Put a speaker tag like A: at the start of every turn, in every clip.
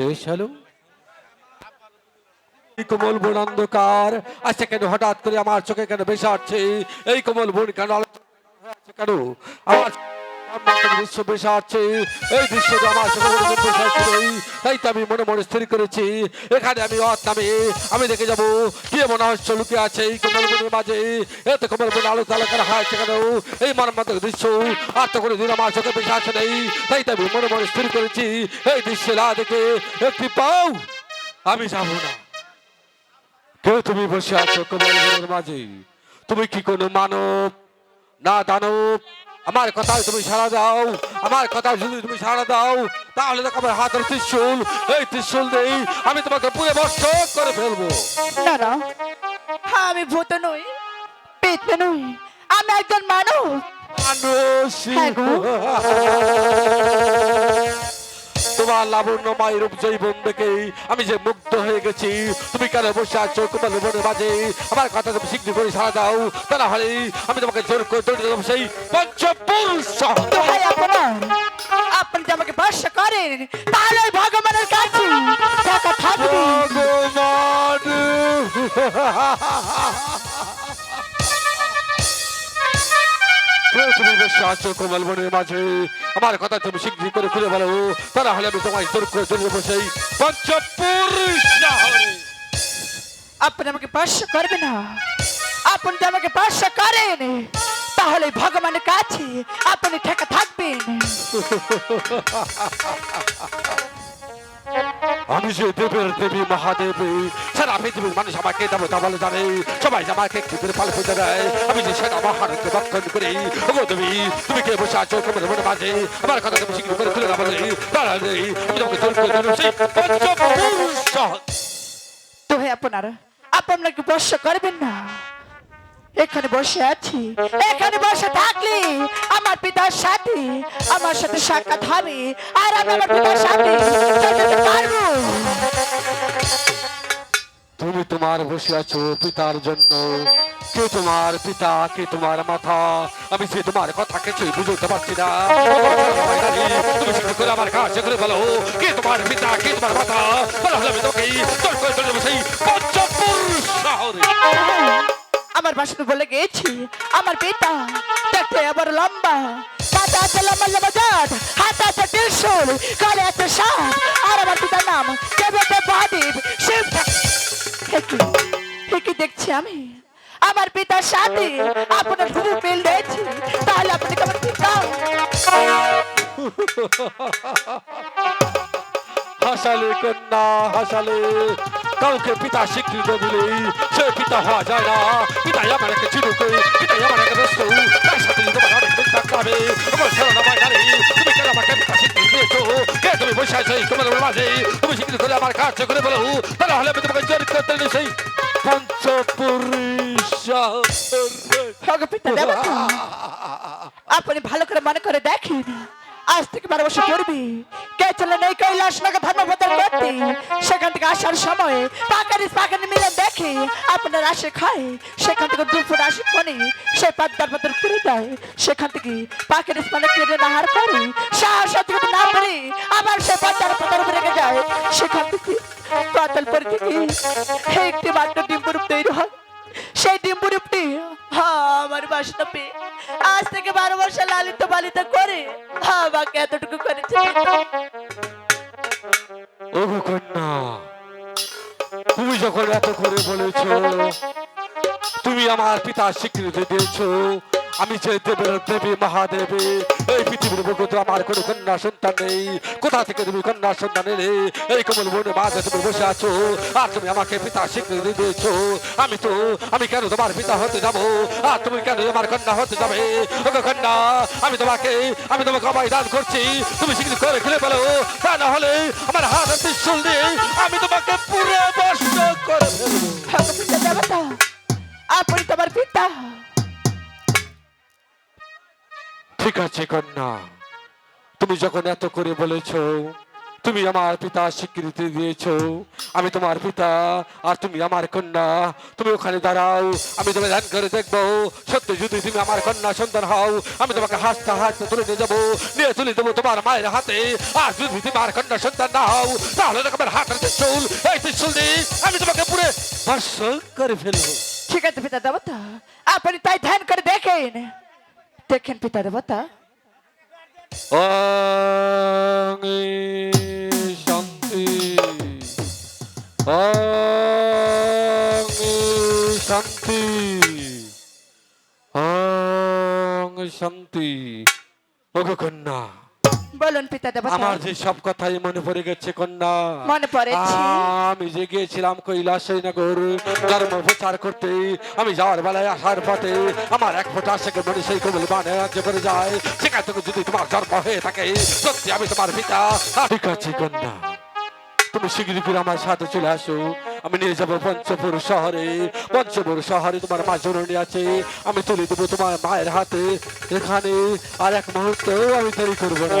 A: Hello হলো কোমল বোন অন্ধকার আচ্ছা কেন হঠাৎ করে আমার চোখে কেন বেশ আসছে? এই কোমল বোন কেন কেন? আমার মনে আমি মনে মনে দেখে যাব কি মনে হচ্ছে লুকে আছে মাঝে এত কোমল আলো তালা করা কেন এই মর্মান্তক দৃশ্য আর তো কোনো দিন আমার চোখে বেশি আসে নেই তাই তো আমি মনে মনে স্থির করেছি এই দৃশ্য না দেখে একটি পাও আমি যাব না কেউ তুমি বসে আছো কোমল মাঝে তুমি কি কোনো মানব না দানব আমার কথায় তুমি সারা দাও আমার কথা যদি তুমি সারা দাও তাহলে দেখো আমার হাতের ত্রিশুল এই ত্রিশুল দেই আমি তোমাকে পুরে বর্ষ করে ফেলব
B: দাঁড়াও আমি ভূত নই পেত নই আমি একজন মানুষ
A: মানসী।
B: হ্যাঁ।
A: তোমার লাবণ্যময় রূপ জৈবন দেখে আমি যে মুগ্ধ হয়ে গেছি তুমি কেন বসে আছো কোমল বনের মাঝে? আমার কথা তুমি শীঘ্র করে সারা দাও। তা না হলে আমি তোমাকে জোর করে দেবো সেই পঞ্চপুরুষ।
B: আপনি যদি আমাকে ভরসা করেন তাহলে ভগবানের কাছে থাকবে।
A: ভগবান। আমার কথা তুমি শীঘ্র করে খুলে বলো তা না হলে আমি তোমায় জোর করে দৌড়ে দেবো সেই
B: আপনি আমাকে ভরসা করবে না আপনি যদি আমাকে ভরসা করেন তাহলে ভগবানের কাছে আপনি ঠেকা থাকবেন
A: আমি যে দেবের দেবী মহাদেবী সারা পৃথিবীর মানুষ আমাকে দেবতা বলে জানে। সবাই আমাকে একটু করে পালে পুজো দেয় আমি যে সেটা মহারকে রক্ষণ করি। ওগো দেবী তুমি কে বসে আছো তোমার মনে মাঝে? আমার কথা তুমি শীঘ্র করে খুলে না বলে। তারা নেই। আমি তোমাকে জোর করে। দেবো সেই পঞ্চপুরুষ
B: তো হে আপনার আপনাকে ভরসা করবেন না। এখানে বসে আছি। এখানে বসে থাকলে, আমার পিতার সাথে, আমার সাথে সাক্ষাৎ হবে, আর আমি আমার পিতার সাথে
A: তুমি তোমার বসে আছো পিতার জন্য। কে তোমার পিতা, কে তোমার মাথা আমি যে তোমার কথা কিছুই বুঝতে পারছি না। তুমি শীঘ্র করে আমার কাছে করে বলো, কে তোমার পিতা, কে তোমার মাথা বলো আমি তোর করে চলে যাব সেই পঞ্চপুরুষ শহরে।
B: আমার বাসনে বলে গেছি, আমার পিতা, দেখতে আবার লম্বা। কাটা আছে লম্বা লম্বা জাত হাতে আছে ত্রিশূল কালে আছে সাপ আর আমার পিতার নাম দেবতা মহাদেব। শিব কি দেখছি আমি। আমার পিতার সাথে আপনার শুধু মিল রয়েছে, তাহলে আপনি কেমন পিতা?
A: হাসালে কন্যা, হাসালে কাউকে পিতা স্বীকৃত দিলেই সে পিতা হওয়া যায় না পিতা আমার একটা চিরুকে পিতা আমার একটা বস্তু তার সাথে যদি তোমার অনেক সারা ভাই তুমি কেন আমাকে পিতা স্বীকৃতি দিয়েছ কে তুমি বসে আছো তোমার মাঝে তুমি স্বীকৃতি করে আমার কাজ করে বলো তাহলে হলে আমি তোমাকে জোর করতে সেই
B: আপনি ভালো করে মনে করে দেখেন আজ থেকে বারো বছর পূর্বে কে চলে নেই কৈলাস নাকে ধর্মপতন করতে সেখান থেকে আসার সময় পাকারি পাকারি মিলে দেখে আপনার আসে খায় সেখান থেকে দুপুর আসে ফোনে সে পাদ্দার পাতার করে দেয় সেখান থেকে পাকারি মানে কেটে নাহার করে সাহস না পারে আবার সে পাদ্দার পাতার উপরে যায়। সেখান থেকে পাতাল পরে থেকে একটি মাত্র ডিম্বুরূপ তৈরি হয়। সেই ডিম্বুরুপটি আমার বাসনা পেয়ে আজ থেকে বারো বর্ষে লালিত পালিত করে আমাকে এতটুকু করেছে।
A: ওগো কন্যা, তুমি যখন এত করে বলেছ, তুমি আমার পিতার স্বীকৃতি দিয়েছ আমি যে দেবের দেবী মহাদেবী। এই পৃথিবীর বুকে তো আমার কোনো কন্যা সন্তান নেই। কোথা থেকে তুমি কন্যা সন্তান এলে? এই কমল বনে মাঝে তুমি বসে আছো। আর তুমি আমাকে পিতা স্বীকৃতি দিয়েছ। আমি তো, আমি কেন তোমার পিতা হতে যাব? আর তুমি কেন আমার কন্যা হতে যাবে? ওগো কন্যা, আমি তোমাকে আমি তোমাকে অভয় দান করছি। তুমি স্বীকৃতি করে খুলে বলো, তা না হলে আমার হাত ত্রিশুল দিয়ে আমি তোমাকে পুরো বর্ষ করে
B: দেবতা আপনি তোমার পিতা।
A: ঠিক আছে, কন্যা। তুমি যখন এত করে বলেছ, তুমি আমার পিতা স্বীকৃতি দিয়েছ, আমি তোমার পিতা আর তুমি আমার কন্যা, তুমি ওখানে দাঁড়াও, আমি তোমাকে ধ্যান করে দেখব। সত্যি যদি তুমি আমার কন্যা সন্তান হও, আমি তোমাকে হাসতে হাসতে তুলে নিয়ে যাব, নিয়ে তুলে দেবো তোমার মায়ের হাতে। আর যদি তুমি আমার কন্যা সন্তান না হও, তাহলে তোমার হাতের ত্রিশূল, এই ত্রিশূল দিয়ে আমি তোমাকে পুরে ভস্ম করে ফেলব।
B: ঠিক আছে, পিতা দেবতা। আপনি তাই ধ্যান করে দেখেন। দেখেন পিতা দেবতা
A: শান্তি শান্তি শান্তি ওগো কন্যা
B: বলুন পিতা দেবতা।
A: আমার যে সব কথাই মনে পড়ে গেছে কন্যা।
B: মনে পড়েছে।
A: আমি যে গিয়েছিলাম কৈলাসনগর ধর্ম প্রচার করতে। আমি যাওয়ার বেলায় আসার পথে আমার এক ফোঁটা থেকে মনে সেই কবল বানে রাজ্য করে যায়। সেখান থেকে যদি তোমার জন্ম হয়ে থাকে সত্যি আমি তোমার পিতা। ঠিক আছে কন্যা। তুমি শীঘ্রই আমার সাথে চলে আসো। আমি নিয়ে যাব পঞ্চপুর শহরে। পঞ্চপুর শহরে তোমার মা জননী আছে, আমি তুলে দেবো তোমার মায়ের হাতে এখানে। আর এক মুহূর্ত আমি তৈরি করব না।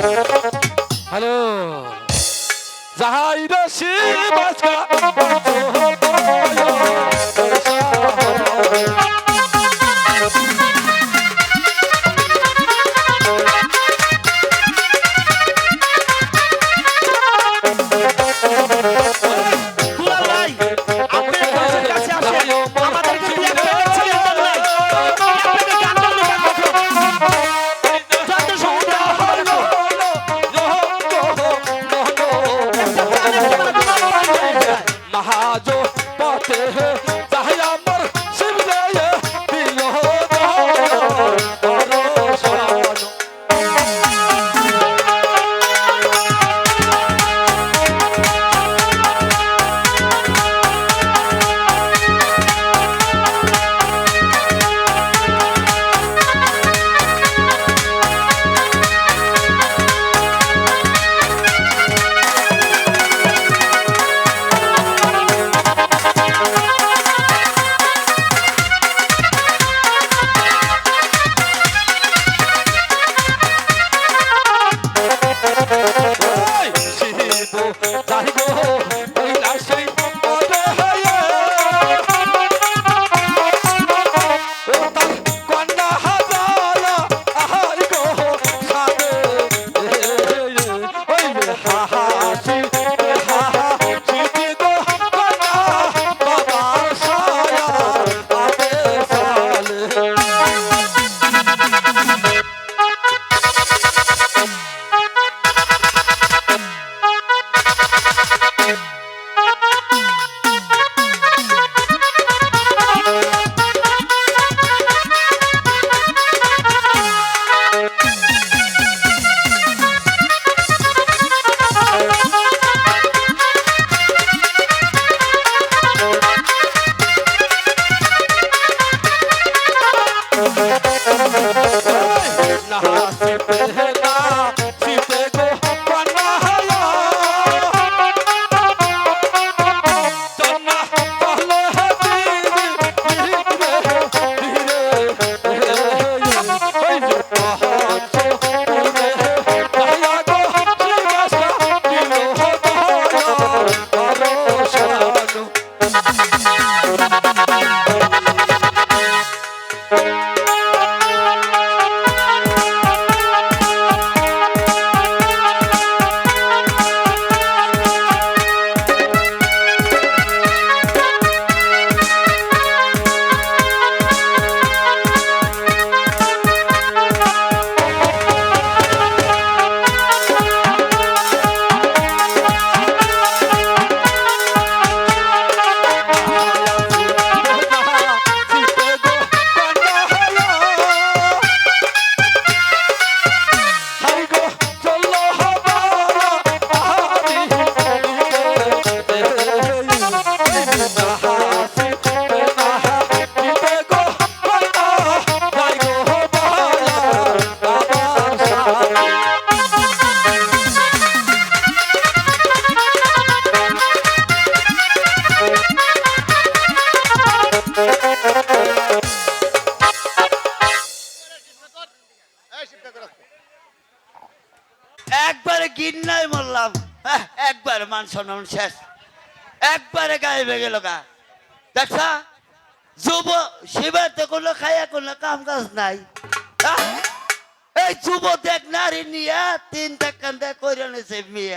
A: হ্যালো? যাহাই রশি বাজকা ওই
C: Thank you. সম্মান শেষ। একবারে গায়ে গেল গা। দেখা, যুব শিবার তো কোনো খাইয়া কোনো কাম কাজ নাই এই যুব দেখ, নারী নিয়ে তিন টাকা দেখ করে মেয়ে।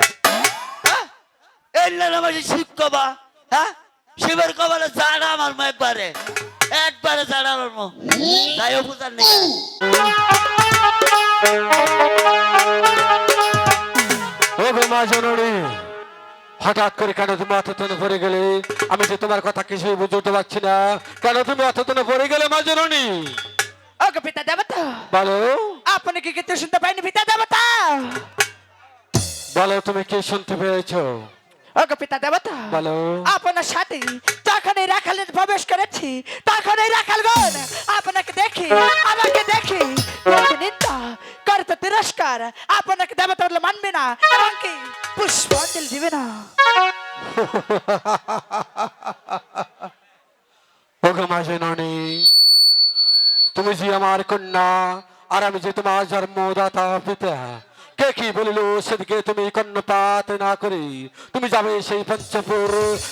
C: কবা হ্যাঁ? শিবের জাড়া আমার মা একবারে। একবারে জাড়া আমার মা। তাই বুঝার নেই
A: মা হঠাৎ করে কেন তুমি অথতনে পড়ে গেলে? আমি যে তোমার কথা কিছুই বুঝতে পারছি না। কেন তুমি অথতনে পড়ে গেলে মা জননী?
B: ওগো পিতা দেবতা।
A: বলো।
B: আপনি কি কিছু শুনতে পাইনি পিতা দেবতা?
A: বলো তুমি কি শুনতে পেয়েছ?
B: ওগো পিতা দেবতা।
A: বলো।
B: আপনার সাথে যখন এই রাখালে প্রবেশ করেছি তখন এই রাখালগণ আপনাকে দেখি আমাকে দেখি। নিন্দা করতে তিরস্কার আপনাকে দেবতা বলে মানবে না। এমনকি পুষ্পাঞ্জলি দিবে না
A: ও গো মা জননী, তুমি যে আমার কন্যা, আর আমি যে তোমার জন্মদাতা পিতা, কে কি বলিল সেদিকে তুমি কর্ণপাত না করে? তুমি যাবে সেই পঞ্চপুর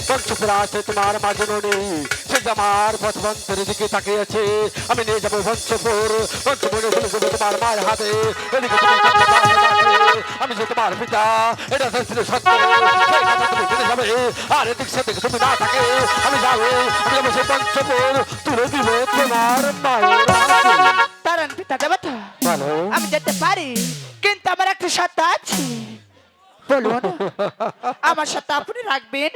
A: পঞ্চপুর আছে তোমার মা জননী, সে আমার পথবন্তের দিকে তাকিয়ে আছে আমি নিয়ে যাব পঞ্চপুর, পঞ্চপুরে তোমার মায়ের হাতে, এদিকে তুমি আমি যে তোমার পিতা এটা শাস্ত্র সত্য। তুমি যাবে। আর এদিক সেদিক তুমি না থাকে। আমি যাব। আমি যাব সেই পঞ্চপুর তুলে দিব তোমার।
B: পিতা দেবতা। আমি যেতে পারি কিন্তু আমার একটা আছে। বলুন আমার সাথে আপনি রাখবেন।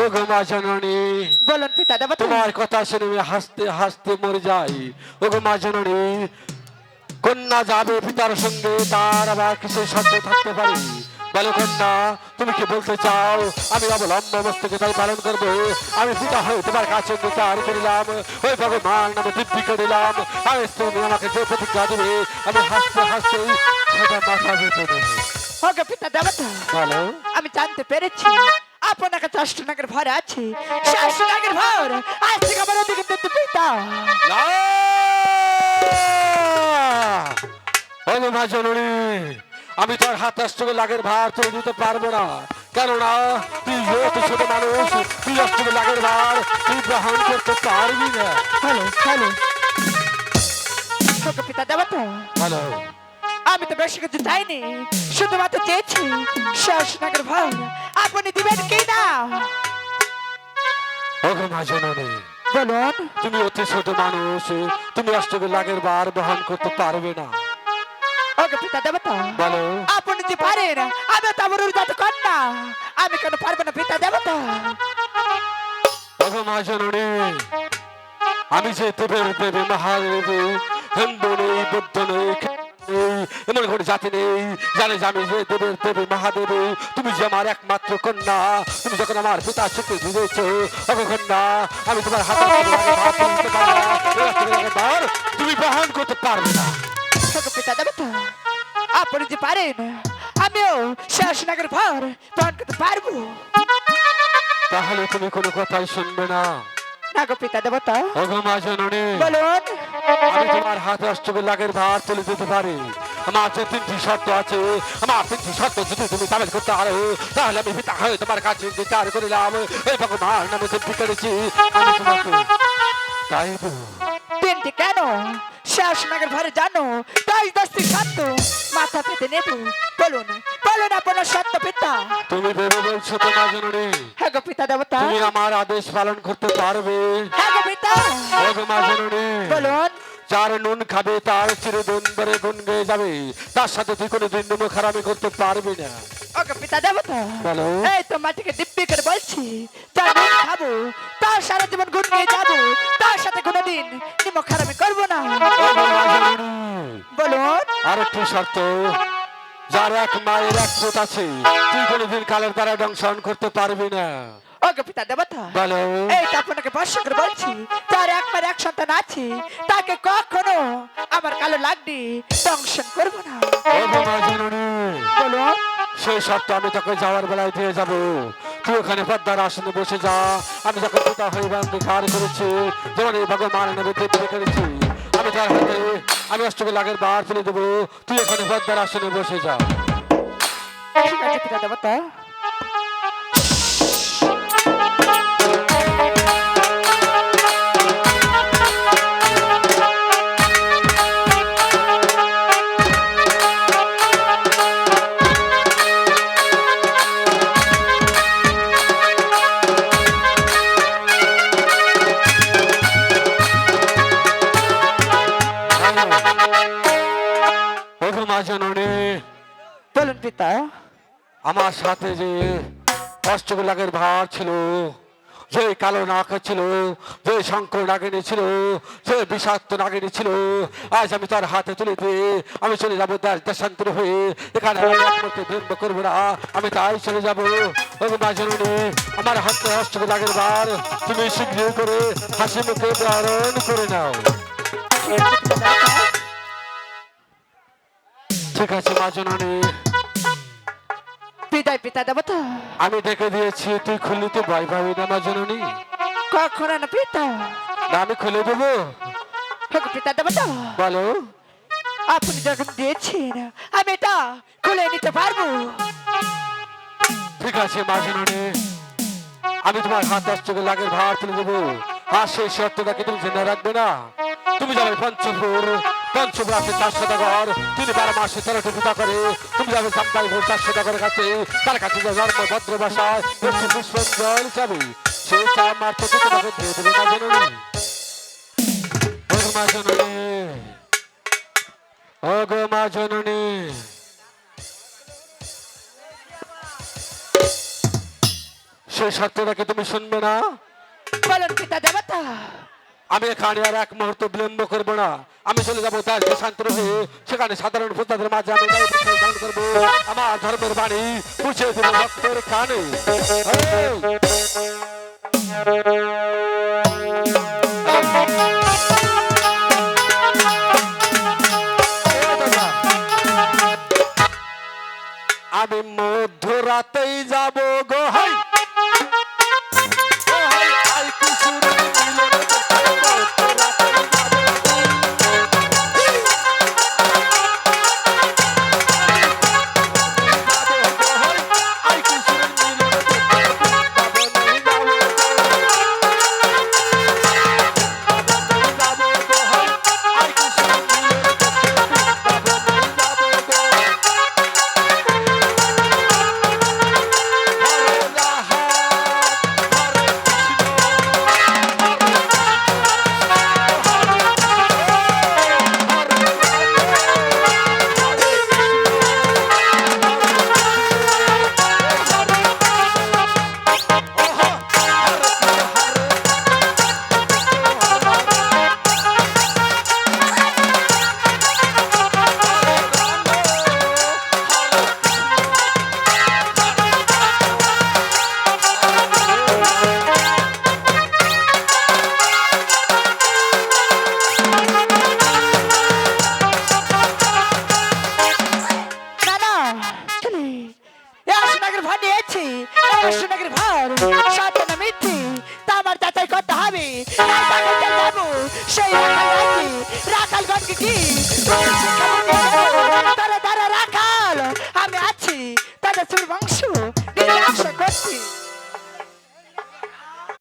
A: ও গো মা জননী।
B: বলুন পিতা দেবতা।
A: তোমার কথা শুনে হাসতে হাসতে মরে যাই। ও গো মা জননী কন্যা যাবে পিতার সঙ্গে তার আবার কিছু সহ্য থাকতে পারে। বলো কন্যা তুমি কি বলতে চাও? আমি অবলম্ব মস্তকে তাই পালন করব। আমি পিতা হয়ে তোমার কাছে বিচার করিলাম। ওই ভগবান নামে দিব্যি করিলাম। আর তুমি আমাকে যে প্রতিজ্ঞা দেবে আমি হাসতে হাসতে সেটা মাথা দেবো।
B: ওকে পিতা দেবতা
A: বলো।
B: আমি জানতে পেরেছি আপনার কাছে অষ্টনাগের ভর আছে। সে অষ্টনাগের ভর আজ থেকে আমার দিতে পিতা।
A: ওগো মা জননী আমি তোর হাত অষ্টকে লাগের ভার তুলে দিতে পারব না। কেননা তুই যেহেতু ছোট মানুষ তুই অষ্টকে লাগের ভার তুই গ্রহণ করতে পারবি না।
B: Hello hello. পিতা দেবতা
A: ভালো
B: আমি তো বেশি কিছু চাইনি শুধুমাত্র চেয়েছি সে নাগের ভর। আপনি দিবেন কি না?
A: ওগো মা জননী
B: বলুন
A: তুমি অতি ছোট মানুষ। তুমি অষ্টকে লাগের ভার বহন করতে পারবে না। বলো।
B: আপনি যে পারেন আমি তো আমার উর্দাত কন্যা। আমি কেন পারব না পিতা দেবতা?
A: মা জননী আমি যে দেবের দেবে মহাদেবী হিন্দু নেই বুদ্ধ নেই, এমন কোনো জাতি নেই জানে আমি যে দেবের দেবী মহাদেবী। তুমি যে আমার একমাত্র কন্যা তুমি যখন আমার পিতা শক্তি দিয়েছ ওগো কন্যা আমি তোমার হাতে তুমি বহন করতে পারবে না।
B: ওকে আপনি যে পারেন আমিও শেষ নাগের ভর করতে পারব।
A: তাহলে তুমি কোনো কথাই শুনবে না।
B: না গো পিতা দেবতা।
A: ওগো মা জননী।
B: বলুন।
A: আমি তোমার হাতে অষ্টকে লাগের ভার তুলে দিতে পারি। আমার যে তিনটি শর্ত আছে আমার তিনটি শর্ত যদি তুমি পালন করতে পারো তাহলে আমি পিতা হয়ে তোমার কাছে বিচার করিলাম। এই ভগবান করেছি। আমি তোমাকে তাই তো।
B: তিনটি কেন? শেষ নাগের ভরে জানো তাই দশটি সত্য মাথা পেতে নেব। বলুন বলুন আপনার সত্য পিতা।
A: তুমি ভেবে বলছো না জননী
B: হ্যাঁ গো পিতা দেবতা।
A: তুমি আমার আদেশ পালন করতে পারবে।
B: হ্যাঁ গো পিতা।
A: ওগো মা জননী
B: বলুন।
A: যার নুন খাবে তার চিরদিন ধরে গুন গেয়ে যাবে। তার সাথে তুই কোনো দিন নুন খারাপি করতে পারবি না।
B: ওকে পিতা দেবতা
A: বলো।
B: এই তো মাটিকে দিব্যি করে বলছি তার নুন খাব তার সারা জীবন গুণ নিয়ে যাব। তার সাথে কোনোদিন নিমক খারাপি করব না। বলুন
A: আর একটু শর্ত যার এক মায়ের এক পুত আছে তুই কোনোদিন কালের দ্বারা দংশন করতে পারবি না।
B: ওকে পিতা দেবতা।
A: বলো।
B: এই আপনাকে করে বলছি তার একবার এক সন্তান আছে তাকে কখনো আমার কালো লাগনি দংশন করব না। বলুন
A: সেই শর্ত আমি তোকে যাওয়ার বেলায় দিয়ে যাব। তুই ওখানে পদ্মার আসনে বসে যা। আমি যখন পিতা হয়ে অঙ্গীকার করেছি। যেমন এই ভগবান নেবে দিব্যি করেছি আমি তার হাতে আমি অষ্টকে লাগের বার তুলে দেবো। তুই ওখানে পদ্মার আসনে বসে যা।
B: ঠিক আছে পিতা দেবতা।
A: আমার সাথে যে অষ্টগুলাগের ভার ছিল, যে কালো নাক ছিল, যে শঙ্কর নাগিনী ছিল, যে বিষাক্ত নাগিনী ছিল, আজ আমি তার হাতে তুলে দিয়ে আমি চলে যাব দেশ দেশান্তর হয়ে। এখানে বিম্ব করব না, আমি তাই চলে যাব। আমার হাতে অষ্টগুলাগের ভার, তুমি শীঘ্র করে হাসি মুখে ধারণ করে নাও। ঠিক আছে মা
B: বিদায় পিতা দেবতা।
A: আমি ডেকে দিয়েছি তুই খুললি তো ভয় পাবি না মা জননী।
B: কখন না পিতা?
A: না আমি খুলে দেবো।
B: ওগো পিতা দেবতা।
A: বলো।
B: আপনি যখন দিয়েছেন আমি এটা খুলে নিতে পারব।
A: ঠিক আছে মা জননী। আমি তোমার হাত দশ চোখে লাগের ভার তুলে দেবো। আর সেই শর্তটাকে তুমি জেনে রাখবে না। তুমি যাবে পঞ্চপুর পঞ্চপুর আছে চার সদাগর তিনি বারো মাসে তেরোটি পিতা করে তুমি যাবে সাম্পাইপুর চার সদাগরের কাছে তার কাছে যে জন্ম ভদ্র ভাষায় একটি সেই চা মার থেকে তোমাকে দিয়ে দেবে মা জননী মা জননী ওগো মা জননী সেই সত্যটাকে তুমি শুনবে না
B: বলুন পিতা দেবতা
A: আমি এখানে আর এক মুহূর্ত বিলম্ব করব না। আমি চলে যাব তার শান্ত হয়ে সেখানে সাধারণ প্রজাদের মাঝে আমি করব। আমার ধর্মের বাণী পুষে ভক্তের কানে। আমি মধ্যরাতেই যাব গো, হাই!